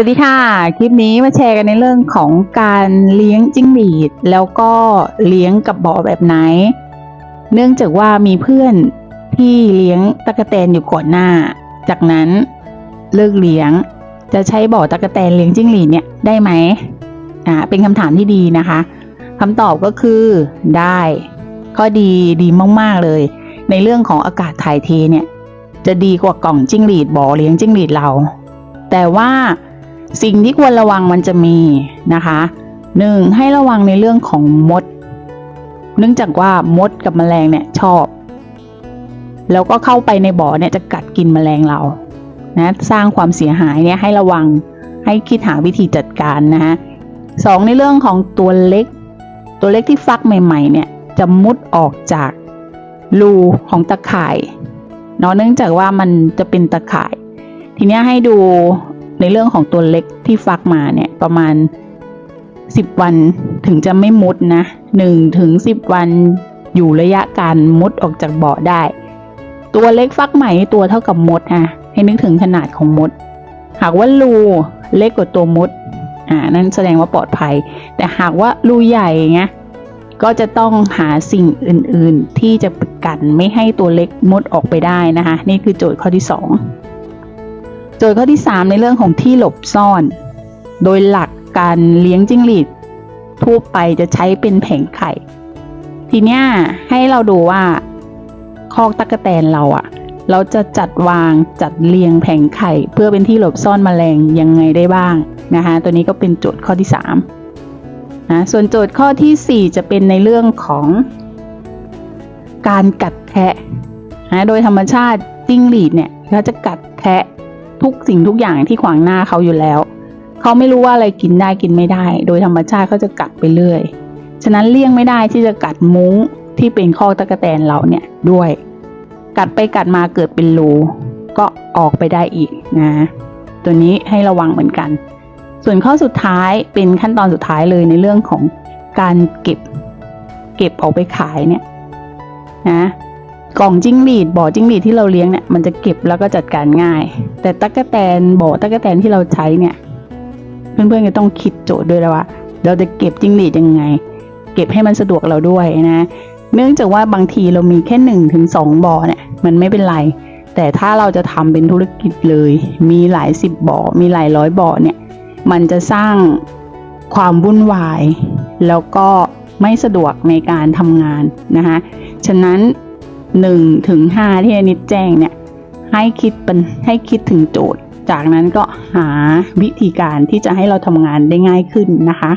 สวัสดีค่ะ คลิปนี้มาแชร์กันในเรื่องของการเลี้ยงจิ้งหรีด แล้วก็เลี้ยงกับบ่อแบบไหน เนื่องจากว่ามีเพื่อนที่เลี้ยงตะกแตนอยู่ก่อนหน้า จากนั้นเลิกเลี้ยง จะใช้บ่อตะกแตนเลี้ยงจิ้งหรีดเนี่ยได้ไหมอ่าเป็นคำถามที่ดีนะคะคำตอบก็คือได้ข้อดีดีมากๆเลย ในเรื่องของอากาศถ่ายเทเนี่ยจะดีกว่ากล่องจิ้งหรีดบ่อเลี้ยงจิ้งหรีดเรา แต่ว่า สิ่งที่ควรระวังมันจะมีนะคะหนึ่งให้ระวังในเรื่องของมด เนื่องจากว่ามดกับแมลงเนี่ยชอบ แล้วก็เข้าไปในบ่อเนี่ยจะกัดกินแมลงเรานะสร้างความเสียหายเนี่ยให้ระวังให้คิดหาวิธีจัดการนะคะสองในเรื่องของตัวเล็ก ตัวเล็กที่ฟักใหม่ๆเนี่ยจะมุดออกจากรูของตะข่ายเนาะเนื่องจากว่ามันจะเป็นตะข่าย ทีนี้ให้ดู ในเรื่องของตัวเล็กที่ฟักมาเนี่ยประมาณ 10 วันถึงจะไม่มุดนะ1ถึง10 วันอยู่ระยะการมุดออกจากเบาะได้ ตัวเล็กฟักใหม่ตัวเท่ากับมดอะให้นึกถึงขนาดของมด หากว่ารูเล็กกว่าตัวมดอ่านั่นแสดงว่าปลอดภัย แต่หากว่ารูใหญ่เงี้ยก็จะต้องหาสิ่งอื่น ๆ ที่จะกันไม่ให้ตัวเล็กมุดออกไปได้นะคะ นี่คือโจทย์ข้อที่ 2 โจทย์ข้อที่ 3 ในเรื่องของที่หลบซ่อน โดยหลักการเลี้ยงจิ้งหรีดทั่วไปจะใช้เป็นแผงไข่ ทีเนี้ยให้เราดูว่าคอกตะกะแตนเราอะเราจะจัดวางจัดเรียงแผงไข่ เพื่อเป็นที่หลบซ่อนแมลงยังไงได้บ้างนะคะตัวนี้ก็เป็นโจทย์ข้อที่3นะส่วนโจทย์ข้อทีสี่ 4 จะเป็นในเรื่องของ การกัดแทะนะโดยธรรมชาติจิ้งหรีดเนี่ยเขาจะกัดแทะ ทุกสิ่งทุกอย่างที่ขวางหน้าเขาอยู่แล้ว เขาไม่รู้ว่าอะไรกินได้กินไม่ได้ โดยธรรมชาติเขาจะกัดไปเรื่อย ฉะนั้นเลี่ยงไม่ได้ที่จะกัดมุ้งที่เป็นข้อตะกแตนเราเนี่ยด้วย กัดไปกัดมาเกิดเป็นรูก็ออกไปได้อีกนะ ตัวนี้ให้ระวังเหมือนกัน ส่วนข้อสุดท้ายเป็นขั้นตอนสุดท้ายเลยในเรื่องของการเก็บ เก็บออกไปขายเนี่ยนะ กล่องจิ้งหรีดบ่อจิ้งหรีดที่เราเลี้ยงเนี่ยมันจะเก็บแล้วก็จัดการง่าย แต่ตะกแตนบ่อตะกแตนที่เราใช้เนี่ย เพื่อนๆก็ต้องคิดโจทย์ด้วยแล้วว่า เราจะเก็บจิ้งหรีดยังไง เก็บให้มันสะดวกเราด้วยนะ เนื่องจากว่าบางทีเรามีแค่หนึ่งถึงสองบ่อเนี่ยมันไม่เป็นไร แต่ถ้าเราจะทำเป็นธุรกิจเลย มีหลายสิบบ่อมีหลายร้อยบ่อเนี่ยมันจะสร้างความวุ่นวาย แล้วก็ไม่สะดวกในการทำงานนะคะฉะนั้น 1ถึง5ที่อนิจแจ้งเนี่ยให้คิดเป็นให้คิดถึงโจทย์ จากนั้นก็หาวิธีการที่จะให้เราทำงานได้ง่ายขึ้นนะคะ